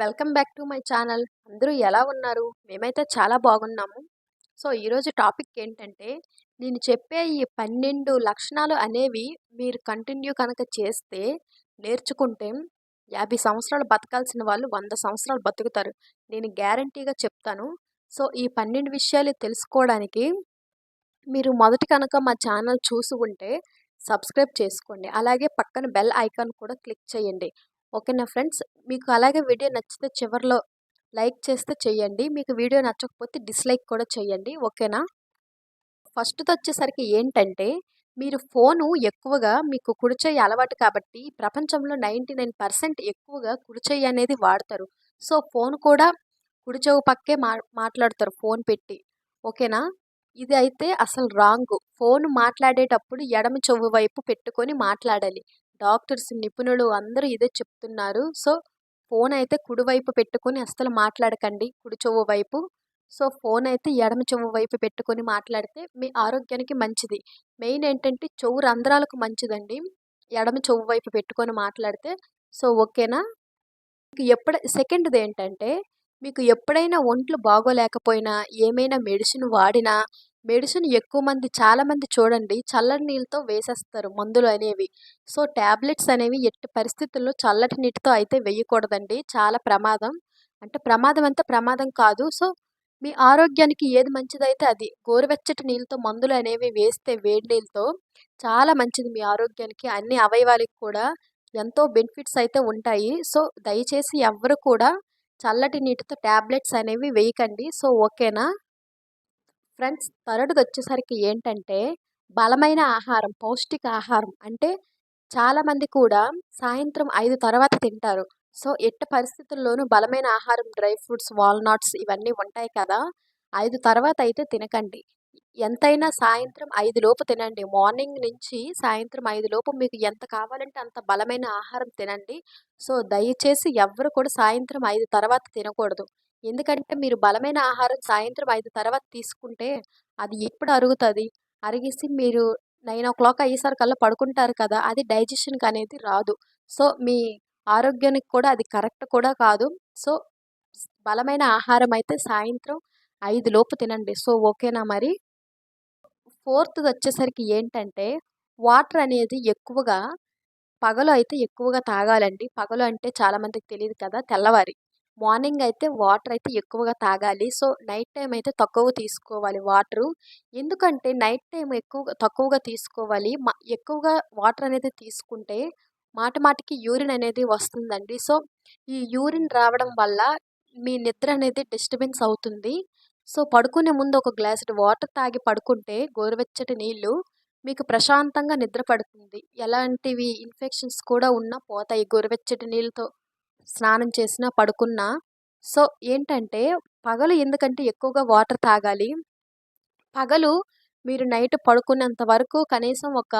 Welcome back to my channel. అందరూ ఎలా ఉన్నారు? మేమైతే చాలా బాగున్నాము. సో ఈరోజు టాపిక్ ఏంటంటే నేను చెప్పే ఈ పన్నెండు లక్షణాలు అనేవి మీరు కంటిన్యూ కనుక చేస్తే నేర్చుకుంటే యాభై సంవత్సరాలు బతకాల్సిన వాళ్ళు వంద సంవత్సరాలు బతుకుతారు. నేను గ్యారంటీగా చెప్తాను. సో ఈ పన్నెండు విషయాలు తెలుసుకోవడానికి మీరు మొదటి కనుక మా ఛానల్ చూసి ఉంటే సబ్స్క్రైబ్ చేసుకోండి. అలాగే పక్కన బెల్ ఐకాన్ కూడా క్లిక్ చేయండి. ఓకేనా ఫ్రెండ్స్? మీకు అలాగే వీడియో నచ్చితే చివరిలో లైక్ చేస్తే చేయండి మీకు వీడియో నచ్చకపోతే డిస్లైక్ కూడా చేయండి ఓకేనా? ఫస్ట్ది వచ్చేసరికి ఏంటంటే మీరు ఫోను ఎక్కువగా మీకు కుడిచేయి అలవాటు కాబట్టి ప్రపంచంలో నైంటీ నైన్ పర్సెంట్ ఎక్కువగా కుడిచేయి అనేది వాడతారు. సో ఫోన్ కూడా కుడిచెవు పక్కే మా మాట్లాడతారు ఫోన్ పెట్టి. ఓకేనా? ఇది అయితే అసలు రాంగ్. ఫోన్ మాట్లాడేటప్పుడు ఎడమ చెవు వైపు పెట్టుకొని మాట్లాడాలి. డాక్టర్స్ నిపుణులు అందరూ ఇదే చెప్తున్నారు. సో ఫోన్ అయితే కుడివైపు పెట్టుకొని అస్సలు మాట్లాడకండి. కుడి చెవు వైపు. సో ఫోన్ అయితే ఎడమ చెవు వైపు పెట్టుకొని మాట్లాడితే మీ ఆరోగ్యానికి మంచిది. మెయిన్ ఏంటంటే చెవు రంధ్రాలకు మంచిదండి. ఎడమ చెవు వైపు పెట్టుకొని మాట్లాడితే. సో ఓకేనా? మీకు ఎప్పుడ సెకండ్ది ఏంటంటే మీకు ఎప్పుడైనా ఒంట్లు బాగోలేకపోయినా ఏమైనా మెడిసిన్ వాడినా మెడిసిన్ ఎక్కువ మంది చాలామంది చూడండి చల్లటి నీళ్ళతో వేసేస్తారు మందులు అనేవి. సో ట్యాబ్లెట్స్ అనేవి ఎట్టి పరిస్థితుల్లో చల్లటి నీటితో అయితే వేయకూడదండి. చాలా ప్రమాదం. అంటే ప్రమాదం అంతా ప్రమాదం కాదు. సో మీ ఆరోగ్యానికి ఏది మంచిదైతే అది. గోరువెచ్చటి నీళ్ళతో మందులు అనేవి వేస్తే వేడి నీళ్ళతో చాలా మంచిది మీ ఆరోగ్యానికి. అన్ని అవయవాలకు కూడా ఎంతో బెనిఫిట్స్ అయితే ఉంటాయి. సో దయచేసి ఎవ్వరు కూడా చల్లటి నీటితో ట్యాబ్లెట్స్ అనేవి వేయకండి. సో ఓకేనా? ఫ్రెండ్స్ థర్డ్ది వచ్చేసరికి ఏంటంటే బలమైన ఆహారం పౌష్టిక ఆహారం అంటే చాలామంది కూడా సాయంత్రం ఐదు తర్వాత తింటారు. సో ఎట్టి పరిస్థితుల్లోనూ బలమైన ఆహారం డ్రై ఫ్రూట్స్ వాల్నట్స్ ఇవన్నీ ఉంటాయి కదా ఐదు తర్వాత అయితే తినకండి. ఎంతైనా సాయంత్రం ఐదు లోపు తినండి. మార్నింగ్ నుంచి సాయంత్రం ఐదు లోపు మీకు ఎంత కావాలంటే అంత బలమైన ఆహారం తినండి. సో దయచేసి ఎవ్వరు కూడా సాయంత్రం ఐదు తర్వాత తినకూడదు. ఎందుకంటే మీరు బలమైన ఆహారం సాయంత్రం ఐదు తర్వాత తీసుకుంటే అది ఎప్పుడు అరుగుతుంది? అరిగేసి మీరు నైన్ ఓ క్లాక్ అయ్యేసరికల్లా పడుకుంటారు కదా! అది డైజెషన్కి అనేది రాదు. సో మీ ఆరోగ్యానికి కూడా అది కరెక్ట్ కూడా కాదు. సో బలమైన ఆహారం అయితే సాయంత్రం ఐదు లోపు తినండి. సో ఓకేనా మరి? ఫోర్త్ వచ్చేసరికి ఏంటంటే వాటర్ అనేది ఎక్కువగా పగలు అయితే ఎక్కువగా తాగాలండి. పగలు అంటే చాలామందికి తెలియదు కదా! తెల్లవారి. మార్నింగ్ అయితే వాటర్ అయితే ఎక్కువగా తాగాలి. సో నైట్ టైం అయితే తక్కువ తీసుకోవాలి వాటరు. ఎందుకంటే నైట్ టైం ఎక్కువగా తక్కువగా తీసుకోవాలి. ఎక్కువగా వాటర్ అనేది తీసుకుంటే మాట మాటికి యూరిన్ అనేది వస్తుందండి. సో ఈ యూరిన్ రావడం వల్ల మీ నిద్ర అనేది డిస్టర్బెన్స్ అవుతుంది. సో పడుకునే ముందు ఒక గ్లాసు వాటర్ తాగి పడుకుంటే గోరువెచ్చటి నీళ్ళు మీకు ప్రశాంతంగా నిద్ర పడుతుంది. ఎలాంటివి ఇన్ఫెక్షన్స్ కూడా ఉన్నా పోతాయి గోరువెచ్చటి నీళ్ళతో. స్నానం చేసినా పడుకున్నా. సో ఏంటంటే పగలు ఎందుకంటే ఎక్కువగా వాటర్ తాగాలి. పగలు మీరు నైట్ పడుకునేంత వరకు కనీసం ఒక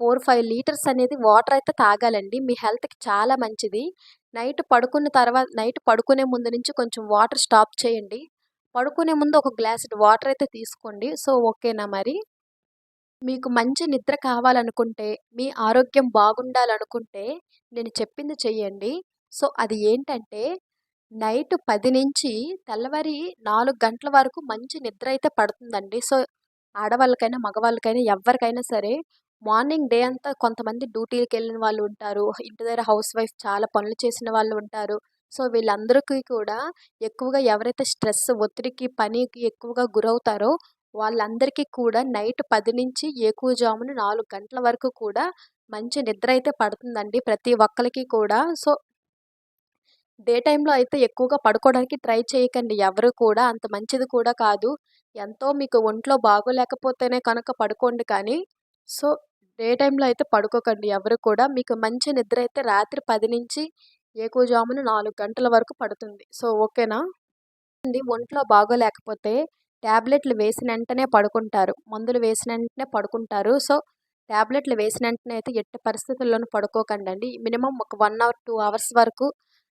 ఫోర్ ఫైవ్ లీటర్స్ అనేది వాటర్ అయితే తాగాలండి. మీ హెల్త్కి చాలా మంచిది. నైట్ పడుకున్న తర్వాత నైట్ పడుకునే ముందు నుంచి కొంచెం వాటర్ స్టాప్ చేయండి. పడుకునే ముందు ఒక గ్లాస్ వాటర్ అయితే తీసుకోండి. సో ఓకేనా మరి? మీకు మంచి నిద్ర కావాలనుకుంటే మీ ఆరోగ్యం బాగుండాలనుకుంటే నేను చెప్పింది చెయ్యండి. సో అది ఏంటంటే నైట్ పది నుంచి తెల్లవారి నాలుగు గంటల వరకు మంచి నిద్ర అయితే పడుతుందండి. సో ఆడవాళ్ళకైనా మగవాళ్ళకైనా ఎవరికైనా సరే మార్నింగ్ డే అంతా కొంతమంది డ్యూటీలకు వెళ్ళిన వాళ్ళు ఉంటారు. ఇంటి దగ్గర హౌస్ వైఫ్ చాలా పనులు చేసిన వాళ్ళు ఉంటారు. సో వీళ్ళందరికీ కూడా ఎక్కువగా ఎవరైతే స్ట్రెస్ ఒత్తిడికి పనికి ఎక్కువగా గురవుతారో వాళ్ళందరికీ కూడా నైట్ పది నుంచి ఏకువజామున నాలుగు గంటల వరకు కూడా మంచి నిద్ర అయితే పడుతుందండి ప్రతి ఒక్కరికి కూడా. సో డే టైంలో అయితే ఎక్కువగా పడుకోవడానికి ట్రై చేయకండి. ఎవరు కూడా అంత మంచిది కూడా కాదు. ఎంతో మీకు ఒంట్లో బాగోలేకపోతేనే కనుక పడుకోండి కానీ సో డే టైంలో అయితే పడుకోకండి. ఎవరు కూడా మీకు మంచి నిద్ర అయితే రాత్రి పది నుంచి ఏకుజామున నాలుగు గంటల వరకు పడుతుంది. సో ఓకేనా? అండి ఒంట్లో బాగోలేకపోతే ట్యాబ్లెట్లు వేసిన వెంటనే పడుకుంటారు. మందులు వేసిన వెంటనే పడుకుంటారు. సో ట్యాబ్లెట్లు వేసిన వెంటనే అయితే ఎట్టి పరిస్థితుల్లోనూ పడుకోకండి అండి మినిమం ఒక వన్ అవర్ టూ అవర్స్ వరకు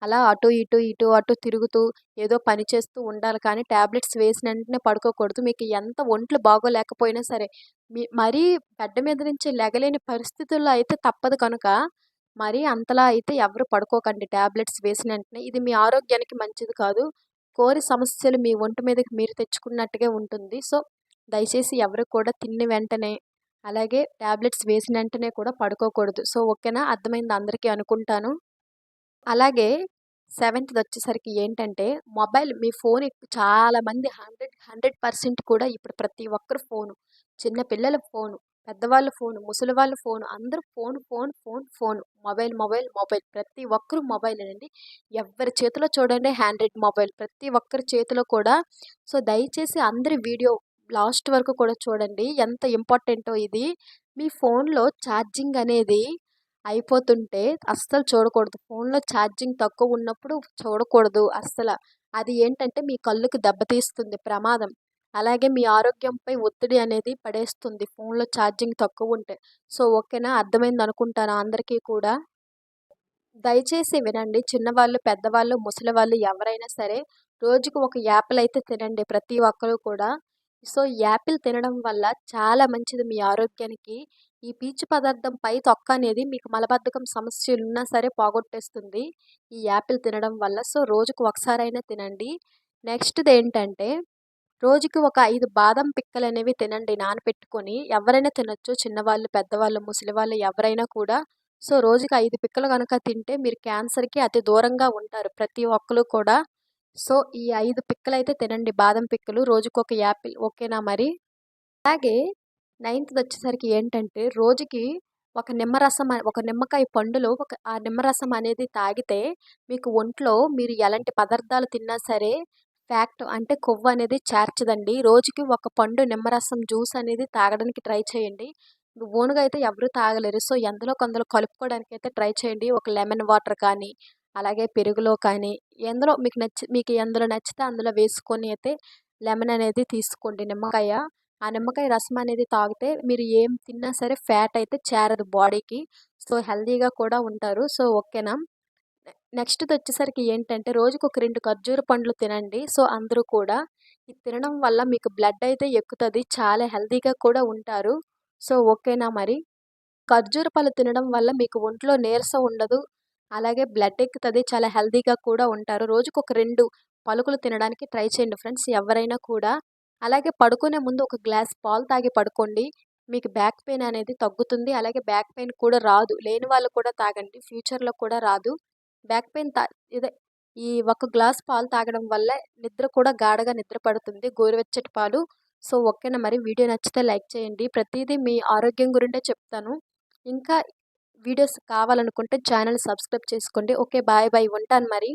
అలా అటు ఇటు ఇటు అటు తిరుగుతూ ఏదో పని చేస్తూ ఉండాలి. కానీ ట్యాబ్లెట్స్ వేసిన వెంటనే పడుకోకూడదు. మీకు ఎంత ఒంట్లు బాగోలేకపోయినా సరే మీ మరీ బెడ్ మీద నుంచి లెగలేని పరిస్థితుల్లో అయితే తప్పదు కనుక మరీ అంతలా అయితే ఎవరు పడుకోకండి ట్యాబ్లెట్స్ వేసిన వెంటనే. ఇది మీ ఆరోగ్యానికి మంచిది కాదు. కోరి సమస్యలు మీ ఒంటి మీదకి మీరు తెచ్చుకున్నట్టుగా ఉంటుంది. సో దయచేసి ఎవరు కూడా తిన్న వెంటనే అలాగే ట్యాబ్లెట్స్ వేసిన వెంటనే కూడా పడుకోకూడదు. సో ఓకేనా? అర్థమైంది అందరికీ అనుకుంటాను. అలాగే సెవెంత్ది వచ్చేసరికి ఏంటంటే మొబైల్ మీ ఫోన్ చాలా మంది హండ్రెడ్ హండ్రెడ్ పర్సెంట్ కూడా ఇప్పుడు ప్రతి ఒక్కరు ఫోను. చిన్న పిల్లల ఫోను పెద్దవాళ్ళ ఫోను ముసలి వాళ్ళ ఫోను అందరూ phone phone phone phone. Mobile mobile mobile. ప్రతి ఒక్కరు మొబైల్ అండి ఎవరి చేతిలో చూడండి హ్యాండ్రెడ్ మొబైల్. ప్రతి ఒక్కరి చేతిలో కూడా. సో దయచేసి అందరి వీడియో లాస్ట్ వరకు కూడా చూడండి. ఎంత ఇంపార్టెంటో ఇది. మీ ఫోన్లో ఛార్జింగ్ అనేది అయిపోతుంటే అస్సలు చూడకూడదు. ఫోన్లో ఛార్జింగ్ తక్కువ ఉన్నప్పుడు చూడకూడదు అస్సలు. అది ఏంటంటే మీ కళ్ళుకి దెబ్బతీస్తుంది ప్రమాదం. అలాగే మీ ఆరోగ్యంపై ఒత్తిడి అనేది పడేస్తుంది ఫోన్లో ఛార్జింగ్ తక్కువ ఉంటే. సో ఓకేనా? అర్థమైంది అనుకుంటాను అందరికీ కూడా. దయచేసి వినండి చిన్నవాళ్ళు పెద్దవాళ్ళు ముసలి వాళ్ళు ఎవరైనా సరే రోజుకు ఒక యాపిల్ అయితే తినండి ప్రతి ఒక్కరు కూడా. సో యాపిల్ తినడం వల్ల చాలా మంచిది మీ ఆరోగ్యానికి. ఈ పీచు పదార్థం పై తొక్క అనేది మీకు మలబద్ధకం సమస్యలు ఉన్నా సరే పోగొట్టేస్తుంది. ఈ యాపిల్ తినడం వల్ల. సో రోజుకు ఒకసారైనా తినండి. నెక్స్ట్ది ఏంటంటే రోజుకి ఒక ఐదు బాదం పిక్కలు అనేవి తినండి. నానపెట్టుకొని ఎవరైనా తినొచ్చు. చిన్నవాళ్ళు పెద్దవాళ్ళు ముసలి వాళ్ళు ఎవరైనా కూడా. సో రోజుకి ఐదు పిక్కలు కనుక తింటే మీరు క్యాన్సర్కి అతి దూరంగా ఉంటారు. ప్రతి ఒక్కరు కూడా. సో ఈ ఐదు పిక్కలు అయితే తినండి. బాదం పిక్కలు రోజుకు ఒక యాపిల్. ఓకేనా మరి? అలాగే నైన్త్ది వచ్చేసరికి ఏంటంటే రోజుకి ఒక నిమ్మరసం ఒక నిమ్మకాయ పండులో ఒక ఆ నిమ్మరసం అనేది తాగితే మీకు ఒంట్లో మీరు ఎలాంటి పదార్థాలు తిన్నా సరే ఫ్యాక్ట్ అంటే కొవ్వు అనేది చేర్చదండి. రోజుకి ఒక పండు నిమ్మరసం జ్యూస్ అనేది తాగడానికి ట్రై చేయండి. ఓనుగా అయితే ఎవరు తాగలేరు. సో ఎందులో కొందరు కలుపుకోవడానికి అయితే ట్రై చేయండి. ఒక లెమన్ వాటర్ కానీ అలాగే పెరుగులో కానీ ఎందులో మీకు నచ్చి మీకు ఎందులో నచ్చితే అందులో వేసుకొని అయితే లెమన్ అనేది తీసుకోండి నిమ్మకాయ. ఆ నిమ్మకాయ రసం అనేది తాగితే మీరు ఏం తిన్నా సరే ఫ్యాట్ అయితే చేరదు బాడీకి. సో హెల్దీగా కూడా ఉంటారు. సో ఓకేనా? నెక్స్ట్ది వచ్చేసరికి ఏంటంటే రోజుకు ఒక రెండు ఖర్జూర పండ్లు తినండి. సో అందరూ కూడా ఇది తినడం వల్ల మీకు బ్లడ్ అయితే ఎక్కుతుంది. చాలా హెల్దీగా కూడా ఉంటారు. సో ఓకేనా మరి? ఖర్జూర పళ్ళు తినడం వల్ల మీకు ఒంట్లో నీరసం ఉండదు. అలాగే బ్లడ్ ఎక్కుతుంది. చాలా హెల్దీగా కూడా ఉంటారు. రోజుకు ఒక రెండు పలుకులు తినడానికి ట్రై చేయండి ఫ్రెండ్స్. ఎవరైనా కూడా అలాగే పడుకునే ముందు ఒక గ్లాస్ పాలు తాగి పడుకోండి. మీకు బ్యాక్ పెయిన్ అనేది తగ్గుతుంది. అలాగే బ్యాక్ పెయిన్ కూడా రాదు. లేని వాళ్ళు కూడా తాగండి. ఫ్యూచర్లో కూడా రాదు. బ్యాక్ పెయిన్ తా ఇదే ఈ ఒక గ్లాస్ పాలు తాగడం వల్ల నిద్ర కూడా గాఢగా నిద్ర పడుతుంది. గోరువెచ్చటి పాలు. సో ఓకేనా మరి? వీడియో నచ్చితే లైక్ చేయండి. ప్రతిదీ మీ ఆరోగ్యం గురిండే చెప్తాను. ఇంకా వీడియోస్ కావాలనుకుంటే ఛానల్ సబ్స్క్రైబ్ చేసుకోండి. Okay bye bye. ఉంటాను మరి.